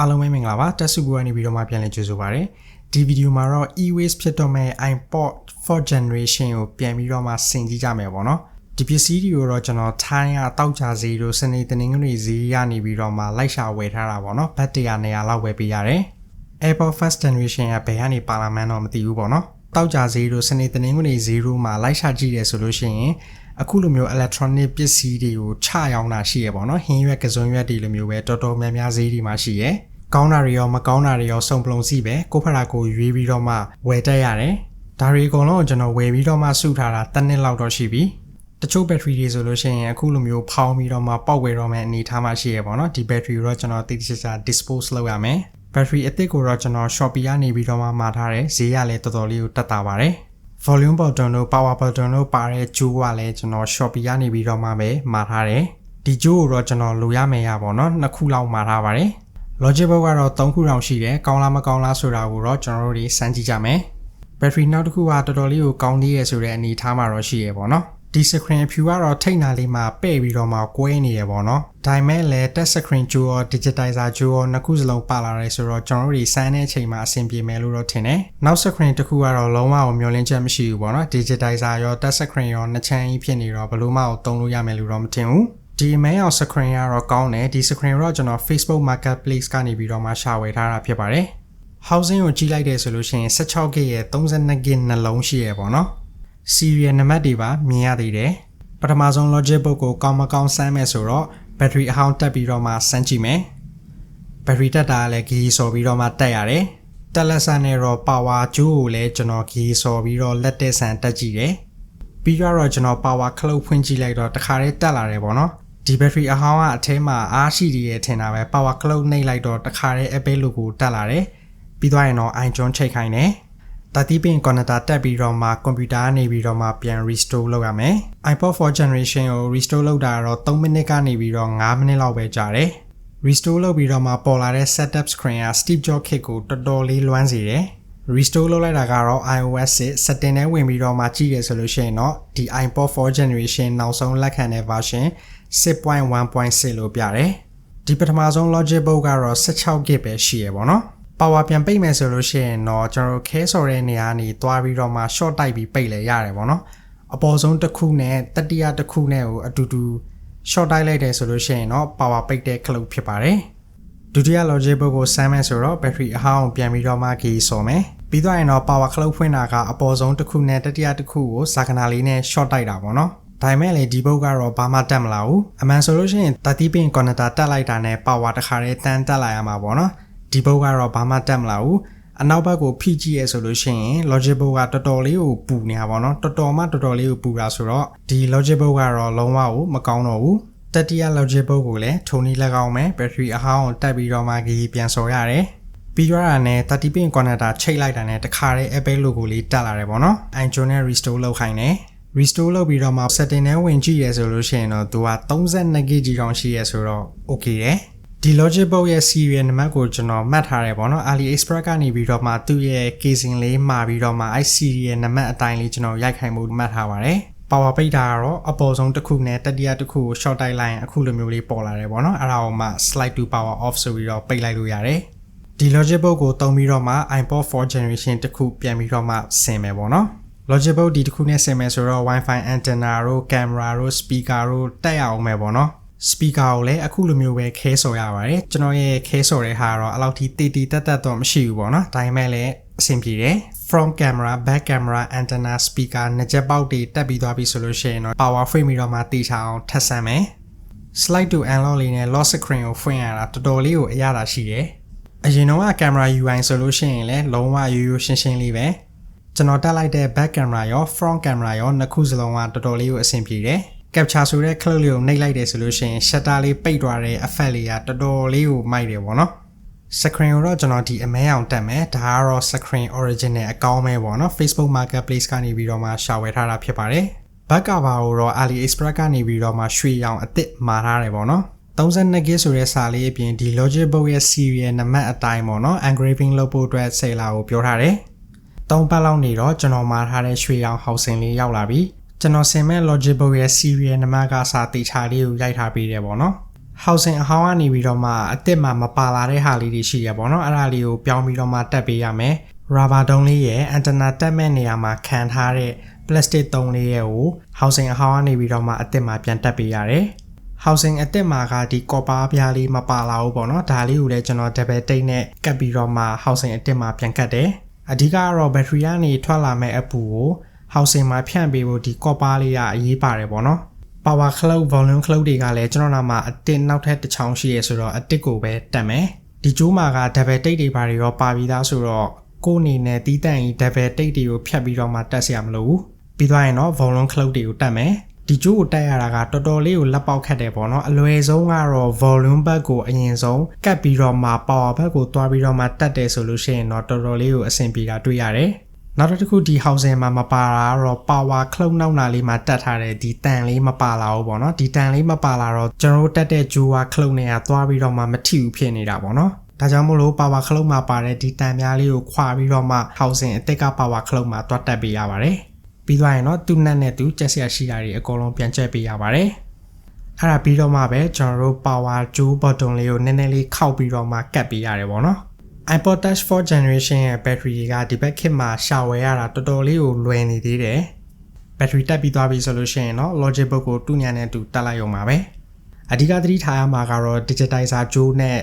အားလုံးပဲမင်္ဂလာပါတက်စုကနေပြီးတော့မှပြန်လည်ကြိုဆိုပါရစေဒီဗီဒီယိုမှာတော့ e-waste ဖြစ်တော့မဲ့ iPod 4th generation ကိုပြန်ပြီးတော့မှဆင်ကြည့်ကြမယ်ပေါ့နော်ဒီပစ္စည်းတွေကိုတော့ကျွန်တော်ထိုင်းရတောက်ကြဈေးတို့စနေတနင်္ဂနွေဈေးရနေပြီးတော့မှလိုက်ရှာဝယ်ထားတာပေါ့နော်ဘတ်100 200လောက်ဝယ်ပေးရတယ် Apple first generation ကဘယ်ကနေပါလာမှန်းတော့မသိဘူးပေါ့နော်တောက်ကြဈေးတို့စနေတနင်္ဂနွေဈေးတို့မှာလိုက်ရှာကြည့်တယ်ဆိုလို့ရှိရင်အခုလိုမျိုး electronic ပစ္စည်းတွေကိုချရောင်းတာရှိရပေါ့နော်ဟင်းရွက်ကစုံရွက်တွေလိုမျိုးပဲတော်တော်များများဈေးတွေမှာရှိရ ကောင်းတာတွေရောမကောင်းတာတွေရောစုံပလုံစီပဲကိုဖရာကိုရွေးပြီးတော့မှဝယ်တက်ရတယ်ဒါတွေအကုန်လုံးကိုကျွန်တော်ဝယ်ပြီးတော့မှစုထားတာတစ်နှစ်လောက်တော့ရှိပြီတချို့ battery တွေဆိုလို့ရှိရင်အခုလိုမျိုးဖောင်းပြီးတော့မှပောက်ဝယ်တော့မယ့်အနေထားမှရှိရပေါ့နော်ဒီ battery ကိုတော့ကျွန်တော်တိတိကျကျ dispose လုပ်ရမယ် battery အသစ်ကိုတော့ကျွန်တော် Shopee ကနေပြီးတော့မှမှာထားတယ်ဈေးကလည်းတော်တော်လေးကိုတက်တာပါတယ် volume button တို့ power button တို့ပါတဲ့ဂျိုးကလည်းကျွန်တော် Shopee ကနေပြီးတော့မှပဲမှာထားတယ်ဒီဂျိုးကိုတော့ကျွန်တော်လိုရမယ်ရပါတော့နှစ်ခုလောက်မှာထားပါတယ် Logic box ကတော့3ခုတောင်ရှိတယ်ကောင်းလားမကောင်းလားဆိုတာကိုတော့ကျွန်တော်တို့တွေစမ်းကြည့်ကြမယ် battery နောက်တစ်ခုကတော်တော်လေးကိုကောင်းသေးရဆိုတဲ့အနေထားမှာတော့ရှိရပေါ့နော်ဒီ screen အဖြူကတော့ထိတ်နာလေးမှာပဲ့ပြီးတော့မှကွဲနေရပေါ့နော်ဒါပေမဲ့လည်း touch screen ကြိုးရော digitizer ကြိုးရောနှစ်ခုစလုံးပါလာတယ်ဆိုတော့ကျွန်တော်တို့ဒီစမ်းတဲ့အချိန်မှာအဆင်ပြေမယ်လို့တော့ထင်တယ်နောက် screen တစ်ခုကတော့လုံးဝကိုမျောလင်းချက်မရှိဘူးပေါ့နော် digitizer ရော touch screen ရောနှစ်ချမ်းကြီးဖြစ်နေတော့ဘလို့မှကိုသုံးလို့ရမယ်လို့တော့မထင်ဘူး ဒီ main အောင် screen ကတော့ကောင်းတယ်ဒီ screen တော့ကျွန်တော် Facebook Marketplace ကနေပြီးတော့မှရှာဝယ်ထားတာဖြစ်ပါတယ် housing ကိုကြီးလိုက်တယ်ဆိုလို့ရှိရင် 16GB ရဲ့ 32GB နှလုံးရှိရပေါ့နော် serial နံပါတ်တွေပါမြင်ရသေးတယ်ပထမဆုံး logic book ကိုကောင်းမကောင်းစမ်းမယ်ဆိုတော့ battery အဟောင်းတက်ပြီးတော့မှစမ်းကြည့်မယ် battery တက်တာလည်းဂီဆော်ပြီးတော့မှတက်ရတယ်တက်လက်ဆန်နဲ့တော့ power ဂျိုးကိုလည်းကျွန်တော်ဂီဆော်ပြီးတော့လက်တက်ဆန်တက်ကြည့်တယ်ပြီးတော့ကျွန်တော် power cloud ဖွင့်ကြည့်လိုက်တော့တခါတည်းတက်လာတယ်ပေါ့နော် ဒီ battery အဟောင်းကအထဲမှာအားရှိရထင်တာပဲ power cloud နှိပ်လိုက်တော့တခါတည်း Apple logo တက်လာတယ်ပြီးသွားရင်တော့ iJohn ချိန်ခိုင်းတယ်တာတီပင် connector တက်ပြီးတော့မှကွန်ပျူတာကနေပြီးတော့မှပြန် restore လုပ်ရမယ် iPod 4 generation ကို restore လုပ်တာတော့3မိနစ်ကနေပြီးတော့5မိနစ်လောက်ပဲကြာတယ် restore လုပ်ပြီးတော့မှပေါ်လာတဲ့ setup screen က Steve Jobs kit ကိုတော်တော်လေးလွမ်းစေတယ် restore လုပ်လိုက်တာကတော့ iOS 6 setting နဲ့ဝင်ပြီးတော့မှကြည့်ရဆိုလို့ရှိရင်တော့ဒီ iPod 4 generation နောက်ဆုံးလက်ခံတဲ့ version 6.1.6လို့ပြတယ်ဒီပထမဆုံး logic book ကတော့ 16GB ပဲရှိရပါတော့ power ပြန်ပိတ်မယ်ဆိုလို့ရှိရင်တော့ကျွန်တော်တို့ခဲဆော်တဲ့နေရာကနေသွားပြီးတော့မှ short တိုက်ပြီးပိတ်လဲရတယ်ပေါ့နော်အပေါ်ဆုံးတစ်ခုနဲ့တတိယတစ်ခုနဲ့ကိုအတူတူ short တိုက်လိုက်တယ်ဆိုလို့ရှိရင်တော့ power ပိတ်တဲ့ cloud ဖြစ်ပါတယ်ဒုတိယ logic book ကိုစမ်းမယ်ဆိုတော့ battery အဟောင်းပြန်ပြီးတော့မှဂီဆော်မယ်ပြီးတော့ရင်တော့ power cloud ဖွင့်တာကအပေါ်ဆုံးတစ်ခုနဲ့တတိယတစ်ခုကိုစာကနာလေးနဲ့ short တိုက်တာပေါ့နော် ဒါပေမဲ့လေဒီဘုတ်ကတော့ဘာမှတက်မလာဘူးအမှန်ဆိုလို့ရှိရင်30 pin connector တက်လိုက်တာနဲ့ power တစ်ခါတည်းတန်းတက်လာရမှာပေါ့နော်ဒီဘုတ်ကတော့ဘာမှတက်မလာဘူးအနောက်ဘက်ကိုဖိကြည့်ရဆိုလို့ရှိရင် logic book ကတော်တော်လေးကိုပူနေတာပေါ့နော်တော်တော်မှတော်တော်လေးကိုပူတာဆိုတော့ဒီ logic book ကတော့လုံးဝကိုမကောင်းတော့ဘူးတတိယ logic book ကိုလည်းထုံနီလက်ကောင်းမယ် battery အဟောင်းကိုတက်ပြီးတော့မှကြီးပြန်ဆော်ရတယ်ပြီးတော့တာနဲ့30 pin connector ချိတ်လိုက်တာနဲ့တခါတည်း Apple logo လေးတက်လာတယ်ပေါ့နော် iJohn နဲ့ restore လုပ်ခိုင်းတယ် restore လုပ်ပြီးတော့မှ setting နဲ့ဝင်ကြည့်ရဲဆိုလို့ရှိရင်တော့သူက 32GB တောင်ရှိရဲဆိုတော့ okay တယ်ဒီ logic book ရဲ့ serial နံပါတ်ကိုကျွန်တော်မှတ်ထားတယ်ပေါ့နော် AliExpress ကနေပြီးတော့မှသူ့ရဲ့ casing လေးမှာပြီးတော့မှအဲ serial နံပါတ်အတိုင်းလေးကျွန်တော်ရိုက်ခိုင်မှုမှတ်ထားပါတယ် power ပိတ်တာကတော့အပေါ်ဆုံးတစ်ခုနဲ့တတိယတစ်ခုကို short တိုက်လိုက်ရင်အခုလိုမျိုးလေးပေါ်လာတယ်ပေါ့နော်အဲ့ဒါကိုမှ slide to power off ဆိုပြီးတော့ပိတ်လိုက်လို့ရတယ်ဒီ logic book ကိုတုံးပြီးတော့မှ iPod 4 generation တစ်ခုပြန်ပြီးတော့မှဆင်မယ်ပေါ့နော် logic book ဒီတစ်ခုနဲ့ဆင်မယ်ဆိုတော့ Wi-Fi antenna တို့ camera တို့ speaker တို့တက်ရအောင်မယ်ပေါ့နော် speaker ကိုလည်းအခုလိုမျိုးပဲခဲဆော်ရပါတယ်ကျွန်တော်ရဲ့ခဲဆော်တဲ့ဟာတော့အလောက်ထိတည်တည်တက်တက်တော့မရှိဘူးပေါ့နော်ဒါပေမဲ့လည်းအဆင်ပြေတယ် front camera back camera antenna speaker နှစ်ချက်ပေါက်တွေတက်ပြီးသွားပြီဆိုလို့ရှိရင်တော့ power frame ပြီးတော့မှတီချအောင်ထပ်ဆန်းမယ် slide to unlock လေးနဲ့ lock screen ကိုဖွင့်ရတာတော်တော်လေးကိုအရသာရှိတယ်အရင်တော့က camera UI ဆိုလို့ရှိရင်လည်းလုံးဝရိုးရိုးရှင်းရှင်းလေးပဲ ကျွန်တော်တက်လိုက်တဲ့ back camera ရော front camera ရောနှစ်ခုစလုံးကတော်တော်လေးကိုအဆင်ပြေတယ် capture ဆိုတဲ့ clip လေးကိုနှိပ်လိုက်တယ်ဆိုလို့ရှိရင် shutter လေးပိတ်သွားတဲ့ effect လေးကတော်တော်လေးကိုမိုက်တယ်ပေါ့နော် screen ကိုတော့ကျွန်တော်ဒီအမဲအောင်တက်မယ်ဒါကတော့ screen original အကောင်းပဲပေါ့နော် Facebook marketplace ကနေပြီးတော့မှရှာဝယ်ထားတာဖြစ်ပါတယ်ဘက်ကဘာကိုတော့ AliExpress ကနေပြီးတော့မှရွှေရောင်အစ်စ်မာထားတယ်ပေါ့နော် 32GB ဆိုတဲ့စာလေးအပြင်ဒီ Logic Book ရဲ့ serial နံပါတ်အတိုင်းပေါ့နော် engraving လုပ်ဖို့အတွက်ဆယ်လာကိုပြောထားတယ်။ ၃ပတ်လောက်နေတော့ကျွန်တော်မှာထားတဲ့ရွှေရောင် housing လေးရောက်လာပြီ။ကျွန်တော်ဆင်မဲ့ Logic Book ရဲ့ serial နံပါတ်ကစာတိချာလေးကိုရိုက်ထားပေးတယ်ပေါ့နော်။ housing အဟောင်းကနေပြီးတော့မှအစ်စ်မှာမပါလာတဲ့ဟာလေးတွေရှိရပေါ့နော်အဲ့ဒါလေးကိုပြောင်းပြီးတော့မှတက်ပေးရမယ် rubber တုံးလေးရဲ့ antenna တက်မဲ့နေရာမှာခံထားတဲ့ plastic တုံးလေးရဲ့ကို housing အဟောင်းကနေပြီးတော့မှအစ်စ်မှာပြန်တက်ပေးရတယ် housing အစ်စ်မှာကဒီ copper ပြားလေးမပါလာဘူးပေါ့နော်ဒါလေးကိုလည်းကျွန်တော် double tape နဲ့ကပ်ပြီးတော့မှ housing အစ်စ်မှာပြန်ကတ်တယ် အဓိကကတော့ battery ကနေထွက်လာမဲ့ app ကို housing မှာဖြန့်ပေးဖို့ဒီ copper လေးကအရေးပါတယ်ပေါ့နော် power cloud volume cloud တွေကလည်းကျွန်တော်နာမှာအတစ်နောက်ထပ်တစ်ချောင်းရှိရဲဆိုတော့အတစ်ကိုပဲတက်မယ်ဒီကျိုးမှာက double tick တွေပါတွေရောပါပြီးသားဆိုတော့ကိုယ်အနေနဲ့တီးတန့်ကြီး double tick တွေကိုဖြတ်ပြီးတော့မှတက်စရာမလိုဘူးပြီးသွားရင်တော့ volume cloud တွေကိုတက်မယ် ဒီကျိုးကိုတက်ရတာကတော်တော်လေးကိုလက်ပေါက်ခတ်တယ်ပေါ့နော်အလွယ်ဆုံးကတော့ volume ဘက်ကိုအရင်ဆုံးကတ်ပြီးတော့မှ power ဘက်ကိုတွားပြီးတော့မှတက်တယ်ဆိုလို့ရှိရင်တော့တော်တော်လေးကိုအဆင်ပြေတာတွေ့ရတယ်နောက်တစ်ခုဒီ housing မှာမပါတာကတော့ power cloud နောက်နာလေးမှာတက်ထားတဲ့ဒီတန်လေးမပါလာဘူးပေါ့နော်ဒီတန်လေးမပါလာတော့ကျွန်တော်တို့တက်တဲ့ Jua cloud နဲ့ကသွားပြီးတော့မှမထိဘူးဖြစ်နေတာပေါ့နော်ဒါကြောင့်မို့လို့ power cloud မှာပါတဲ့ဒီတန်များလေးကိုခွာပြီးတော့မှ housing အစ်စ်က power cloud မှာတွတ်တက်ပေးရပါတယ် ပြီးသွားရင်တော့သူ့နက်နဲ့သူကျက်ဆရာရှိတာတွေအကုန်လုံးပြန်ကျက်ပေးရပါတယ်အဲ့ဒါပြီးတော့မှပဲကျွန်တော်တို့ power jaw button လေးကိုနည်းနည်းလေးခောက်ပြီးတော့မှကတ်ပေးရတယ်ပေါ့နော် iPod Touch 4 generation ရဲ့ battery တွေကဒီဘက်ခေတ်မှာရှာဝယ်ရတာတော်တော်လေးကိုလွယ်နေသေးတယ်။ battery တက်ပြီးသွားပြီဆိုလို့ရှိရင်တော့ Logic book ကိုတူညာနဲ့တူတက်လိုက်ရုံပါပဲ။အဓိကသတိထားရမှာကတော့ digitizer ကြိုးနဲ့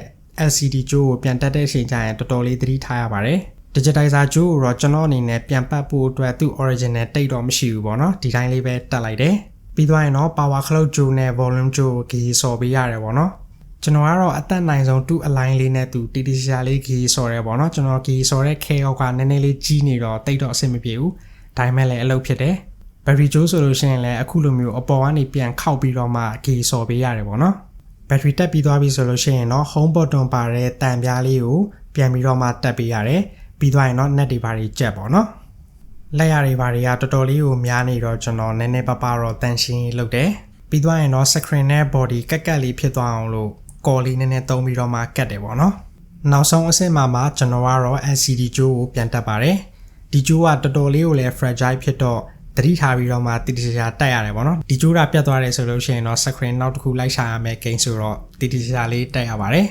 LCD ကြိုးကိုပြန်တက်တဲ့အချိန်ကျရင်တော်တော်လေးသတိထားရပါတယ်။ digitizer ကြိုးကိုတော့ကျွန်တော်အနေနဲ့ပြန်ပတ်ဖို့အတွက်သူ့ original တိတ်တော့မရှိဘူးပေါ့နော်။ဒီတိုင်းလေးပဲတက်လိုက်တယ်။ပြီးသွားရင်တော့ power cloud ကြိုးနဲ့ volume ကြိုးကိုကြီးစော်ပေးရတယ်ပေါ့နော်။ကျွန်တော်ကတော့အသက်နိုင်ဆုံး2 align လေးနဲ့သူတီတီရှာလေးဂီဆော်ရဲပေါ့နော်ကျွန်တော်ဂီဆော်တဲ့ K အောက်ကနည်းနည်းလေးကြီးနေတော့တိတ်တော့အဆင်မပြေဘူးဒါပေမဲ့လည်းအလုပ်ဖြစ်တယ် battery ကျိုးဆိုလို့ရှိရင်လည်းအခုလိုမျိုးအပေါ်ကနေပြန်ခောက်ပြီးတော့မှဂီဆော်ပေးရတယ်ပေါ့နော် battery တက်ပြီးသွားပြီဆိုလို့ရှိရင်တော့ home button ပါတဲ့တန်ပြားလေးကိုပြန်ပြီးတော့မှတက်ပေးရတယ် ပြီးသွားရင်တော့ net တွေပါတွေကြက်ပေါ့နော်လက်ရတွေပါတွေကတော်တော်လေးကိုများနေတော့ကျွန်တော်နည်းနည်းပါးပါတော့တန်ရှင်းလုပ်တယ်ပြီးသွားရင်တော့ screen နဲ့ body ကက်ကက်လေးဖြစ်သွားအောင်လို့ကော်လေးနည်းနည်းသုံးပြီးတော့မှကတ်တယ်ပေါ့နော်နောက်ဆုံးအဆင့်မှာမှကျွန်တော်ကတော့ LCD ကြိုးကိုပြန်တက်ပါတယ်ဒီကြိုးကတော်တော်လေးကိုလည်း fragile ဖြစ်တော့တတိထားပြီးတော့မှတိတိကျကျတက်ရတယ်ပေါ့နော်ဒီကြိုးတာပြတ်သွားတယ်ဆိုလို့ရှိရင်တော့ screen နောက်တစ်ခုလိုက်ရှာရမယ်ဂိမ်းဆိုတော့တိတိကျကျလေးတက်ရပါတယ်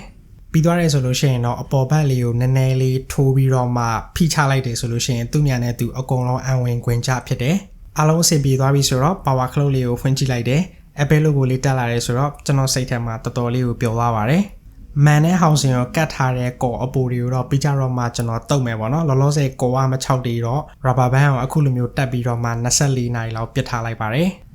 ပြီးသွားတယ်ဆိုလို့ရှိရင်တော့အပေါ်ဘက်လေးကိုနည်းနည်းလေးထိုးပြီးတော့မှဖိချလိုက်တယ်ဆိုလို့ရှိရင်သူ့ညာနဲ့သူအကုန်လုံးအံဝင်ခွင်ချဖြစ်တယ်အားလုံးအဆင်ပြေသွားပြီဆိုတော့ power cloud လေးကိုဖွင့်ကြည့်လိုက်တယ် Apple logo လေးတက်လာတယ်ဆိုတော့ကျွန်တော်စိတ်ထဲမှာတော်တော်လေးကိုပျော်သွားပါတယ်။မန်နဲ့ဟောင်စင်ကိုကတ်ထားတဲ့ကော်အပူတွေကိုတော့ပြီးကြတော့မှကျွန်တော်တုတ်မယ်ပေါ့နော်။လောလောဆယ်ကော်ကမ6တီတော့ rubber band ကိုအခုလိုမျိုးတက်ပြီးတော့မှ24နာရီလောက်ပစ်ထားလိုက်ပါတယ်။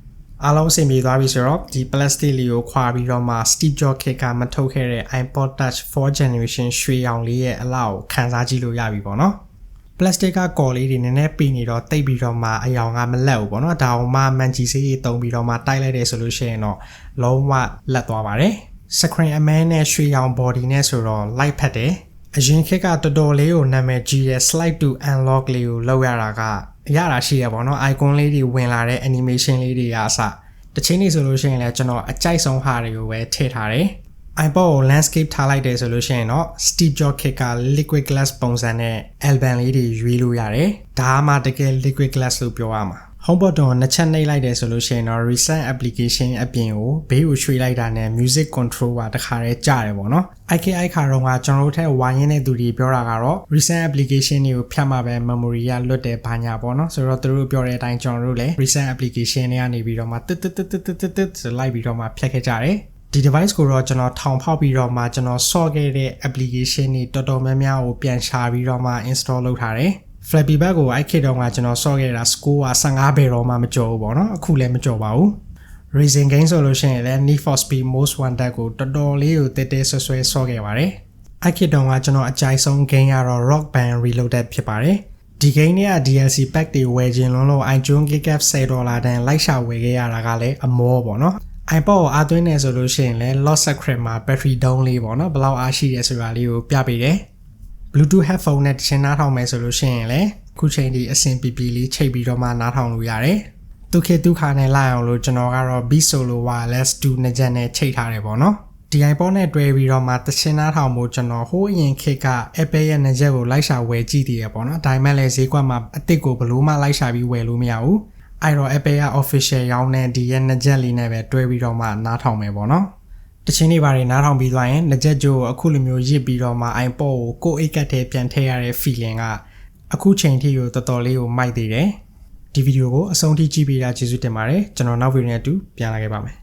အားလုံးအဆင်ပြေသွားပြီဆိုတော့ဒီ plastic လေးကိုခွာပြီးတော့မှ Steve Jobs ခေတ်ကမထုတ်ခဲ့တဲ့ iPod Touch 4 generation ရွှေရောင်လေးရဲ့အလောက်ကိုခန်းစားကြည့်လို့ရပြီပေါ့နော်။ပလတ်စတစ်ကကော်လေးတွေနည်းနည်းပြီးနေတော့တိတ်ပြီးတော့မှအယောင်ကမလက်ဘူးပေါ့နော်ဒါအောင်မှမန်ဂျီဆေးကြီးတုံးပြီးတော့မှတိုက်လိုက်တယ်ဆိုလို့ရှိရင်တော့လုံးဝလက်သွားပါတယ်စခရင်အမဲနဲ့ရွှေရောင် body နဲ့ဆိုတော့ light ဖက်တယ်အရင်ခေတ်ကတော်တော်လေးကိုနာမည်ကြီးတဲ့ slide to unlock လေးကိုလောက်ရတာကအ ရတာရှိရပါတော့ icon လေးတွေဝင်လာတဲ့ animation လေးတွေကအစတချင်းနေဆိုလို့ရှိရင်လည်းကျွန်တော်အကြိုက်ဆုံးဟာတွေကိုပဲထည့်ထားတယ် iPod ကို landscape ထားလိုက်တယ်ဆိုလို့ရှိရင်တော့ Steve Jobs ခေတ်က liquid glass ပုံစံနဲ့ album လေးတွေရွေးလို့ရတယ်။ဒါမှတကယ် liquid glass လို့ပြောရမှာ။ home button ကိုနှစ်ချက်နှိပ်လိုက်တယ်ဆိုလို့ရှိရင်တော့ recent application အပြင်ကိုဘေးကိုရွှေ့လိုက်တာနဲ့ music control ကတခါတည်းကြာတယ်ပေါ့နော်။ IKI ခါတော့ကကျွန်တော်တို့ထက်ဝိုင်းရင်းတဲ့သူတွေပြောတာကတော့ recent application တွေကိုဖြတ်မှပဲ memory ကလွတ်တယ်ဘာညာပေါ့နော်။ဆိုတော့သူတို့ပြောတဲ့အတိုင်းကျွန်တော်တို့လည်း recent application တွေကနေပြီးတော့မှတစ်တစ်တစ်တစ်တစ်တစ်ဆိုလိုက်ပြီးတော့မှဖြတ်ခဲ့ကြတယ်။ဒီ device ကိုတော့ကျွန်တော်ထောင်ဖောက်ပြီးတော့မှကျွန်တော်ဆော့ခဲ့တဲ့ application တွေတော်တော်များများကိုပြန်ရှာပြီးတော့မှ install လုပ်ထားတယ် Flappy Bird ကိုအဲ့ခေတ်တုန်းကကျွန်တော်ဆော့ခဲ့တာ score က15ဘယ်တော့မှမကျော်ဘူးပေါ့နော်အခုလည်းမကျော်ပါဘူး Racing game ဆိုလို့ရှိရင်လည်း Need for Speed Most Wanted ကိုတော်တော်လေးကိုတဲတဲဆွဆွဲဆော့ခဲ့ပါတယ်အဲ့ခေတ်တုန်းကကျွန်တော်အကြိုက်ဆုံး game ကတော့ Rock Band Reloaded ဖြစ်ပါတယ်ဒီ game နဲ့ DLC pack တွေဝယ်ခြင်းလုံးလို့ iTunes Gigabyte 10ဒေါ်လာတန်လိုက်ရှာဝယ်ခဲ့ရတာကလည်းအမောပေါ့နော် iPod ကိုအားသွင်းနေဆိုလို့ရှိရင်လည်း lock secret မှာ battery down လေးပေါ့နော်ဘယ်လောက်အားရှိတယ်ဆိုတာလေးကိုပြပေးတယ် Bluetooth headphone နဲ့တချင်နားထောင်မယ်ဆိုလို့ရှိရင်လည်းခုချိန်ဒီအဆင်ပြေပြေလေးချိန်ပြီးတော့မှနားထောင်လို့ရတယ်ဒုက္ခဒုက္ခနဲ့လိုက်အောင်လို့ကျွန်တော်ကတော့ Beat Solo Wireless 2နှစ်ချက်နဲ့ချိန်ထားတယ်ပေါ့နော်ဒီ iPod နဲ့တွဲပြီးတော့မှတချင်နားထောင်မှုကျွန်တော်ဟိုးအရင်ခေတ်က Apple ရဲ့နှစ်ချက်ကိုလိုက်ရှာဝယ်ကြည့်တည်ရပေါ့နော်ဒါပေမဲ့လည်းဈေးကွက်မှာအစ်စ်ကိုဘလို့မှလိုက်ရှာပြီးဝယ်လို့မရဘူးအဲ့တော့ Apple က official ရောင်းတဲ့ဒီရဲ့နှစ်ချက်လေးနဲ့ပဲတွဲပြီးတော့မှနားထောင်မယ်ပေါ့နော် တချင်းတွေပါတယ်နားထောင်ပြီးသွားရင်လက်ချက်ကြိုးကိုအခုလိုမျိုးရစ်ပြီးတော့မှ iPod ကိုကိုယ်အိတ်ကတ်ထဲပြန်ထည့်ရတဲ့ feeling ကအခုချိန်ထိကိုတော်တော်လေးကိုမိုက်သေးတယ်ဒီဗီဒီယိုကိုအဆုံးထိကြည့်ပေးတာကျေးဇူးတင်ပါတယ်ကျွန်တော်နောက်ဗီဒီယိုနဲ့အတူပြန်လာခဲ့ပါမယ်